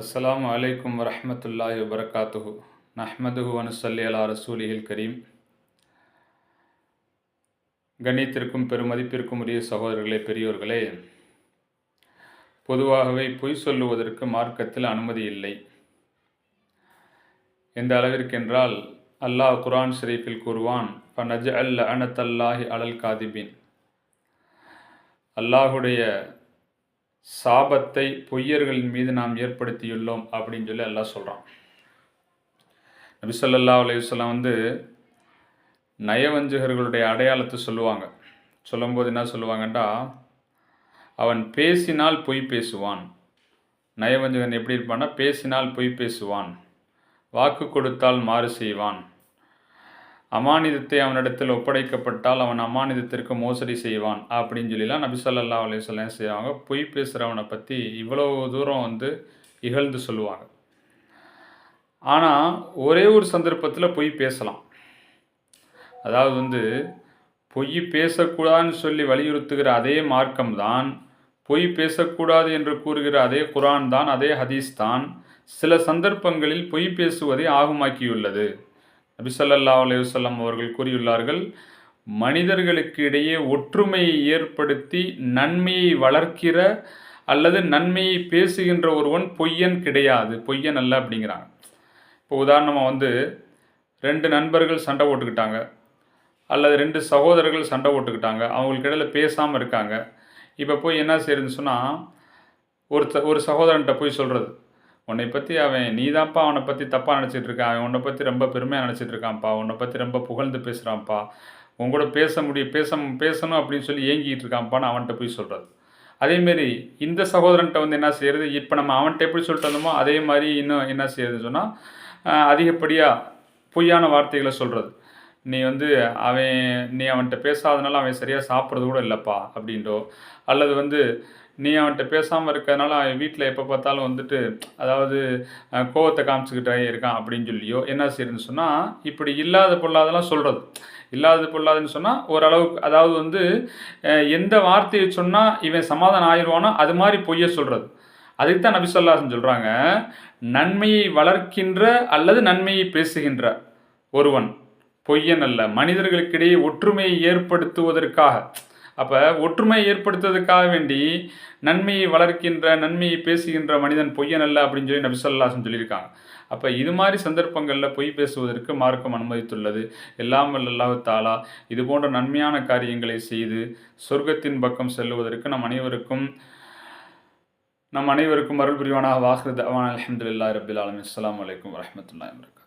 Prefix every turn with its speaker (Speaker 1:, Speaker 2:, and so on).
Speaker 1: அஸ்ஸலாமு அலைக்கும் வரமத்துல்லாஹி வபரகாத்துஹு. நஹ்மதுஹு அனுசல்லி அலா ரசூலிஹில் கரீம். கணித்திற்கும் பெருமதிப்பிற்கும் உரிய சகோதரர்களே பெரியோர்களே பொதுவாகவே பொய் சொல்லுவதற்கு மார்க்கத்தில் அனுமதி இல்லை. எந்த அளவிற்கென்றால் அல்லாஹ் குர்ஆன் ஷரீஃபில் கூறுவான் நஜ் அல் அனத்தல்லாஹி அலல் காதிபின். அல்லாஹுடைய சாபத்தை பொய்யர்களின் மீது நாம் ஏற்படுத்தியுள்ளோம் அப்படின்னு சொல்லி எல்லாம் சொல்கிறான் நபிசல்லா ஸல்லல்லாஹு வந்து நயவஞ்சகர்களுடைய அடையாளத்தை சொல்லுவாங்க. சொல்லும்போது என்ன சொல்லுவாங்கண்டா? அவன் பேசினால் பொய் பேசுவான். நயவஞ்சகன் எப்படி இருப்பான்னா பேசினால் பொய் பேசுவான். வாக்கு கொடுத்தால் மாறு செய்வான். அமானிதத்தை அவனிடத்தில் ஒப்படைக்கப்பட்டால் அவன் அமானிதத்திற்கு மோசடி செய்வான் அப்படின்னு சொல்லிலாம் நபிசல்லா அலையம் செய்வாங்க? பொய் பேசுகிறவனை பற்றி இவ்வளோ தூரம் வந்து இகழ்ந்து சொல்லுவாங்க. ஆனால் ஒரே ஒரு சந்தர்ப்பத்தில் பொய் பேசலாம். அதாவது வந்து பொய் பேசக்கூடாதுன்னு சொல்லி வலியுறுத்துகிற அதே மார்க்கம்தான் பொய் பேசக்கூடாது என்று கூறுகிற அதே குரான் தான் அதே ஹதீஸ் தான் சில சந்தர்ப்பங்களில் பொய் பேசுவதை ஆகுமாக்கியுள்ளது. நபிசல்லா அலையுசல்லாம் அவர்கள் கூறியுள்ளார்கள் மனிதர்களுக்கு இடையே ஒற்றுமையை ஏற்படுத்தி நன்மையை வளர்க்கிற அல்லது நன்மையை பேசுகின்ற ஒருவன் பொய்யன் கிடையாது. பொய்யன் அல்ல அப்படிங்கிறாங்க. இப்போ உதாரணமாக வந்து ரெண்டு நண்பர்கள் சண்டை போட்டுக்கிட்டாங்க. அல்லது ரெண்டு சகோதரர்கள் சண்டை போட்டுக்கிட்டாங்க. அவங்களுக்கு இடையில பேசாமல் இருக்காங்க. இப்போ போய் என்ன செய்யுதுன்னு சொன்னால் ஒரு ஒரு சகோதரன்கிட்ட போய் சொல்கிறது உன்னை பற்றி அவன் நீ தான்ப்பா அவனை பற்றி தப்பாக நினச்சிட்டு இருக்கான். அவன் உன்னை பற்றி ரொம்ப பெருமையாக நினச்சிட்டு இருக்கான்ப்பா. உன்னை பற்றி ரொம்ப புகழ்ந்து பேசுகிறான்ப்பா உன் கூட பேச முடியும் பேச பேசணும் அப்படின்னு சொல்லி ஏங்கிட்டு இருக்கான்ப்பான்னு அவன்கிட்ட போய் சொல்கிறது அதேமாரி இந்த சகோதரன்கிட்ட வந்து என்ன செய்யறது? இப்போ நம்ம அவன்கிட்ட எப்படி சொல்லிட்டு வந்தோமோ அதே மாதிரி இன்னும் என்ன செய்யறதுன்னு சொன்னால் அதிகப்படியாக பொய்யான வார்த்தைகளை சொல்கிறது நீ வந்து அவன் நீ அவன்கிட்ட பேசாதனால அவன் சரியாக சாப்பிட்றது கூட இல்லைப்பா அப்படின்றோ. அல்லது வந்து நீ அவன்கிட்ட பேசாமல் இருக்கிறதுனால அவன் வீட்டில் எப்போ பார்த்தாலும் வந்துட்டு அதாவது கோவத்தை காமிச்சிக்கிட்டே இருக்கான் அப்படின்னு சொல்லியோ என்ன செய்யுதுன்னு சொன்னால் இப்படி இல்லாத பொல்லாதெல்லாம் சொல்கிறது இல்லாதது பொல்லாதுன்னு சொன்னால் ஓரளவுக்கு அதாவது வந்து எந்த வார்த்தையை சொன்னால் இவன் சமாதானம் ஆயிடுவானோ அது மாதிரி பொய்ய சொல்கிறது அதுக்கு தான் நபிசல்லாசன் சொல்கிறாங்க நன்மையை வளர்க்கின்ற அல்லது நன்மையை பேசுகின்ற ஒருவன். பொய்யன் அல்ல மனிதர்களுக்கிடையே ஒற்றுமையை ஏற்படுத்துவதற்காக. அப்போ ஒற்றுமையை ஏற்படுத்துவதற்காக வேண்டி நன்மையை வளர்க்கின்ற நன்மையை பேசுகின்ற மனிதன் பொய்யன் அல்ல அப்படின்னு சொல்லி நபிசல்லாசன் சொல்லியிருக்காங்க. அப்போ இது மாதிரி சந்தர்ப்பங்களில் பொய் பேசுவதற்கு மார்க்கம் அனுமதித்துள்ளது. எல்லாம் வல்லாஹு தாலா இது போன்ற நன்மையான காரியங்களை செய்து சொர்க்கத்தின் பக்கம் செல்லுவதற்கு நம் அனைவருக்கும் நம் அனைவருக்கும் அருள் புரிவானாக. வாஹ்ரத் அவான் அலமதுல்லா ரபில் அலமி அஸ்லாம் வலைக்கம் வரமத்துல்லா வரகாத்